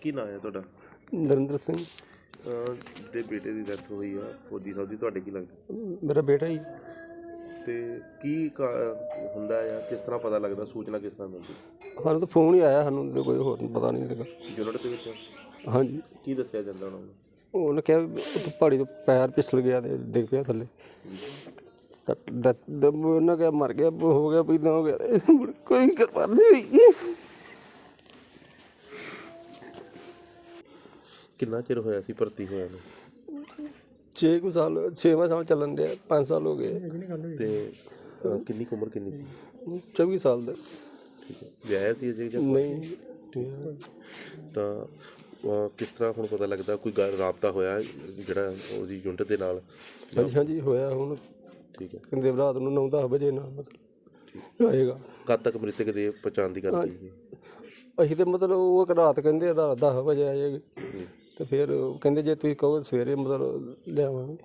ਕੀ ਨਾਂ ਹੈ ਤੁਹਾਡਾ? ਨਰਿੰਦਰ ਸਿੰਘ। ਅਹ ਜਿਹੜੇ ਬੇਟੇ ਦੀ ਡੈਥ ਹੋਈ ਆ ਫੌਜੀ ਸਾਹਿਬ ਦੀ ਤੁਹਾਡੇ ਕੀ ਲੱਗਦਾ? ਮੇਰਾ ਬੇਟਾ ਹੀ ਤੇ ਕੀ ਕਾ- ਹੁੰਦਾ ਆ ਕਿਸ ਤਰ੍ਹਾਂ ਪਤਾ ਲੱਗਦਾ ਸੂਚਨਾ ਕਿਸ ਤਰ੍ਹਾਂ ਮਿਲਦੀ? ਸਾਨੂੰ ਤਾਂ ਫੋਨ ਹੀ ਆਇਆ ਸਾਨੂੰ ਤਾਂ ਕੋਈ ਹੋਰ ਪਤਾ ਨਹੀਂ ਲੱਗਾ। ਯੂਨਿਟ ਦੇ ਵਿੱਚ? ਹਾਂਜੀ। ਕੀ ਦੱਸਿਆ ਜਾਂਦਾ ਉਹਨਾਂ ਨੂੰ? ਉਹਨੇ ਕਿਹਾ ਵੀ ਉੱਥੇ ਪਹਾੜੀ ਤੋਂ ਪੈਰ ਫਿਸਲ ਗਿਆ ਤੇ ਡਿੱਗ ਪਿਆ ਥੱਲੇ। ਸੱਟ ਦ- ਦਮ ਉਹਨਾਂ ਕਿਹਾ ਮਰ ਗਿਆ ਹੋ ਗਿਆ ਵੀ ਹੋ ਗਿਆ। ਤੇ ਮੁੜ ਕੋਈ ਕਰਵਾ ਨਹੀਂ ਹੋਈ ਕਿੰਨਾ ਚਿਰ ਹੋਇਆ ਸੀ ਭਰਤੀ ਹੋਇਆ ਨੂੰ? 6 ਕੁ ਸਾਲ 6ਵਾਂ ਸਾਲ ਚੱਲਣ ਡਿਆ 5 ਸਾਲ ਹੋ ਗਏ। ਤੇ ਕਿੰਨੀ ਕੁ ਉਮਰ ਕਿੰਨੀ ਸੀ? 24 ਸਾਲ ਦਾ। ਠੀਕ ਹੈ। ਵਿਆਹਿਆ ਸੀ ਅਜੇ ਜਾਂ ਨਹੀਂ। ਤਾਂ ਅਹ, ਕਿਸ ਤਰ੍ਹਾਂ ਹੁਣ ਪਤਾ ਲੱਗਦਾ ਕੋਈ ਗੱਲ ਰਾਬਤਾ ਹੋਇਆ ਜਿਹੜਾ ਉਹਦੀ ਯੂਨਿਟ ਦੇ ਨਾਲ? ਹਾਂਜੀ ਹਾਂਜੀ ਹੋਇਆ ਹੁਣ। ਠੀਕ ਹੈ। ਕਹਿੰਦੇ ਰਾਤ ਨੂੰ 9-10 ਵਜੇ ਨਾ ਮਤਲਬ ਆਏਗਾ। ਕਦ ਤੱਕ ਮ੍ਰਿਤਕ ਦੇ ਪਛਾਣ ਦੀ ਗੱਲ ਕੀਤੀ? ਅਸੀਂ ਤੇ ਮਤਲਬ ਉਹ ਇੱਕ ਰਾਤ ਕਹਿੰਦੇ ਰਾਤ 10 ਵਜੇ ਆਏਗੀ। ਤੇ ਫਿਰ ਉਹ ਕਹਿੰਦੇ ਜੇ ਤੁਸੀਂ ਕਹੋ ਸਵੇਰੇ ਮਤਲਬ ਲਿਆਵਾਂਗੇ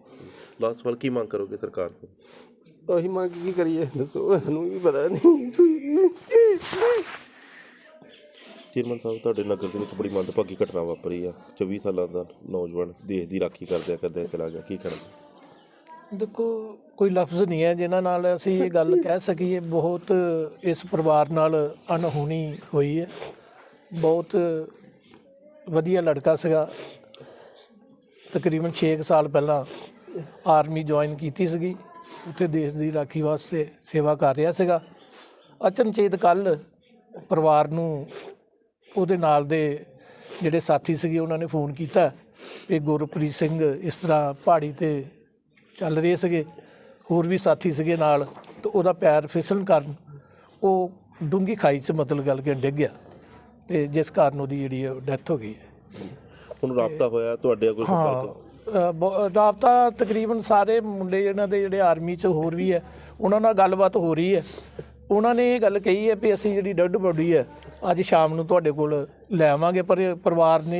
ਲਾਸਟ ਸਵਾਲ ਕੀ ਮੰਗ ਕਰੋਗੇ ਸਰਕਾਰ ਤੋਂ? ਅਸੀਂ ਮੰਗ ਕੀ ਕਰੀਏ? ਦੱਸੋ ਸਾਨੂੰ ਵੀ ਪਤਾ ਨਹੀਂ। ਚੇਅਰਮੈਨ ਸਾਹਿਬ ਤੁਹਾਡੇ ਨਗਰ ਦੇ ਵਿੱਚ ਬੜੀ ਮੰਦਭਾਗੀ ਘਟਨਾ ਵਾਪਰੀ ਆ। 24 ਸਾਲਾਂ ਦਾ ਨੌਜਵਾਨ ਦੇਸ਼ ਦੀ ਰਾਖੀ ਕਰਦਿਆਂ ਕਰਦਿਆਂ ਚਲਾ ਗਿਆ। ਕੀ ਕਰਨਾ ਦੇਖੋ ਕੋਈ ਲਫ਼ਜ਼ ਨਹੀਂ ਹੈ ਜਿਨ੍ਹਾਂ ਨਾਲ ਅਸੀਂ ਇਹ ਗੱਲ ਕਹਿ ਸਕੀਏ। ਬਹੁਤ ਇਸ ਪਰਿਵਾਰ ਨਾਲ ਅਣਹੋਣੀ ਹੋਈ ਹੈ। ਬਹੁਤ ਵਧੀਆ ਲੜਕਾ ਸੀਗਾ। ਤਕਰੀਬਨ 6 ਸਾਲ ਪਹਿਲਾਂ ਆਰਮੀ ਜੁਆਇਨ ਕੀਤੀ ਸੀਗੀ। ਉੱਥੇ ਦੇਸ਼ ਦੀ ਰਾਖੀ ਵਾਸਤੇ ਸੇਵਾ ਕਰ ਰਿਹਾ ਸੀਗਾ। ਅਚਨਚੇਤ ਕੱਲ ਪਰਿਵਾਰ ਨੂੰ ਉਹਦੇ ਨਾਲ ਦੇ ਜਿਹੜੇ ਸਾਥੀ ਸੀਗੇ, ਉਹਨਾਂ ਨੇ ਫੋਨ ਕੀਤਾ। ਕਿ ਗੁਰਪ੍ਰੀਤ ਸਿੰਘ ਇਸ ਤਰ੍ਹਾਂ ਪਹਾੜੀ ਤੇ ਚੱਲ ਰਹੇ ਸੀਗੇ। ਹੋਰ ਵੀ ਸਾਥੀ ਸੀਗੇ ਨਾਲ ਤੇ ਉਹਦਾ ਪੈਰ ਫਿਸਲਣ ਕਾਰਨ ਉਹ ਡੂੰਗੀ ਖਾਈ 'ਚ ਮਤਲਬ ਗੱਲ ਕਿ ਡਿੱਗ ਗਿਆ। ਤੇ ਜਿਸ ਕਾਰਨ ਉਹਦੀ ਜਿਹੜੀ ਡੈਥ ਹੋ ਗਈ ਹੈ। ਹੁਣ ਰਾਬਤਾ ਹੋਇਆ ਤੁਹਾਡੇ ਕੋਈ ਸੰਪਰਕ ਅ, ਬ- ਰਾਬਤਾ ਤਕਰੀਬਨ ਸਾਰੇ ਮੁੰਡੇ ਇਹਨਾਂ ਦੇ ਜਿਹੜੇ ਆਰਮੀ 'ਚ ਹੋਰ ਵੀ ਹੈ ਉਹਨਾਂ ਨਾਲ ਗੱਲਬਾਤ ਹੋ ਰਹੀ ਹੈ। ਉਹਨਾਂ ਨੇ ਇਹ ਗੱਲ ਕਹੀ ਹੈ ਵੀ ਅਸੀਂ ਜਿਹੜੀ ਡੈਡ ਬੋਡੀ ਹੈ ਅੱਜ ਸ਼ਾਮ ਨੂੰ ਤੁਹਾਡੇ ਕੋਲ ਲੈ ਆਵਾਂਗੇ ਪਰ ਇਹ ਪਰਿਵਾਰ ਨੇ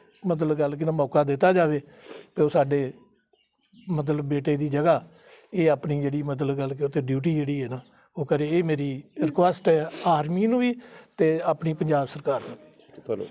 ਮਤਲਬ ਗੱਲ ਕਿ ਨਾ ਮੌਕਾ ਦਿੱਤਾ ਜਾਵੇ ਕਿ ਉਹ ਸਾਡੇ ਮਤਲਬ ਬੇਟੇ ਦੀ ਜਗ੍ਹਾ ਇਹ ਆਪਣੀ ਜਿਹੜੀ ਮਤਲਬ ਗੱਲ ਕਿ ਉੱਥੇ ਡਿਊਟੀ ਜਿਹੜੀ ਹੈ ਨਾ, ਉਹ ਕਰੇ ਇਹ ਮੇਰੀ ਰਿਕੁਐਸਟ ਹੈ ਆਰਮੀ ਨੂੰ ਵੀ ਤੇ ਆਪਣੀ ਪੰਜਾਬ ਸਰਕਾਰ ਨੂੰ ਵੀ। ਤੁਹਾਨੂੰ